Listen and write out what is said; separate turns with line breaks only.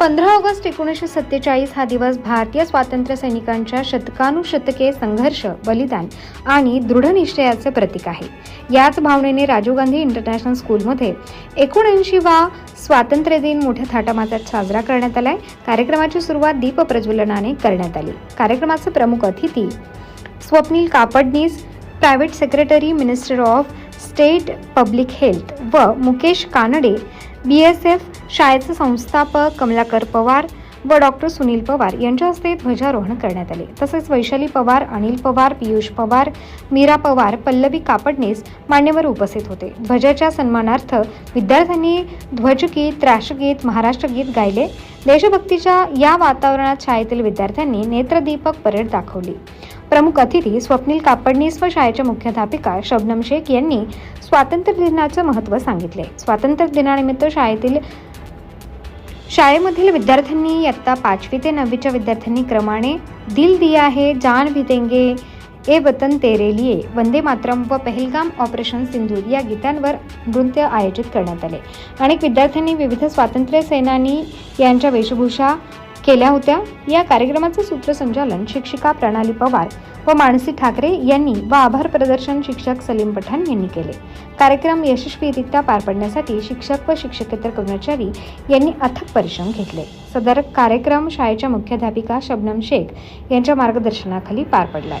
पंधरा ऑगस्ट एकोणीसशे सत्तेचाळीस हा दिवस भारतीय स्वातंत्र्य सैनिकांच्या शतकानुशतके संघर्ष बलिदान आणि दृढनिश्चयाचे प्रतीक आहे. याच भावनेने राजीव गांधी इंटरनॅशनल स्कूलमध्ये एकोणऐंशीवा स्वातंत्र्य दिन मोठ्या थाटामाटात साजरा करण्यात आलाय. कार्यक्रमाची सुरुवात दीप प्रज्वलनाने करण्यात आली. कार्यक्रमाचे प्रमुख अतिथी Swapnil Kapadnis private secretary minister of state public health व Mukesh Kanade B S F शाळेचे संस्थापक कमलाकर पवार व डॉक्टर सुनील पवार यांच्या हस्ते ध्वजारोहण करण्यात आले. तसेच वैशाली पवार अनिल पवार पियुष पवार मीरा पवार पल्लवी कापडनेस मान्यवर उपस्थित होते. ध्वजाच्या सन्मानार्थ विद्यार्थ्यांनी ध्वजगीत राष्ट्रगीत महाराष्ट्र गीत गायले. देशभक्तीच्या या वातावरणात शाळेतील विद्यार्थ्यांनी नेत्रदीपक परेड दाखवली. प्रमुख अतिथी स्वप्नील कापडनीस व शाळेच्या मुख्याध्यापिका शबनम शेख यांनी स्वातंत्र्य दिनाचं महत्त्व सांगितले. स्वातंत्र्य दिनानिमित्त शाळेतील शाळेमधील विद्यार्थ्यांनी इयत्ता पाचवी ते नववीच्या विद्यार्थ्यांनी क्रमाने दिल दिया हे जान भी देंगे ए वतन तेरे लिए वंदे मातरम व पहलगाम ऑपरेशन सिंधूर या गीतांवर नृत्य आयोजित करण्यात आले. अनेक विद्यार्थ्यांनी विविध स्वातंत्र्य सेनानी यांच्या वेशभूषा केल्या होत्या. या कार्यक्रमाचे सूत्रसंचालन शिक्षिका प्रणाली पवार व मानसी ठाकरे यांनी व आभार प्रदर्शन शिक्षक सलीम पठाण यांनी केले. कार्यक्रम यशस्वीरित्या पार पडण्यासाठी शिक्षक व शिक्षकेतर कर्मचारी यांनी अथक परिश्रम घेतले. सदर कार्यक्रम शाळेच्या मुख्याध्यापिका शबनम शेख यांच्या मार्गदर्शनाखाली पार पडलाय.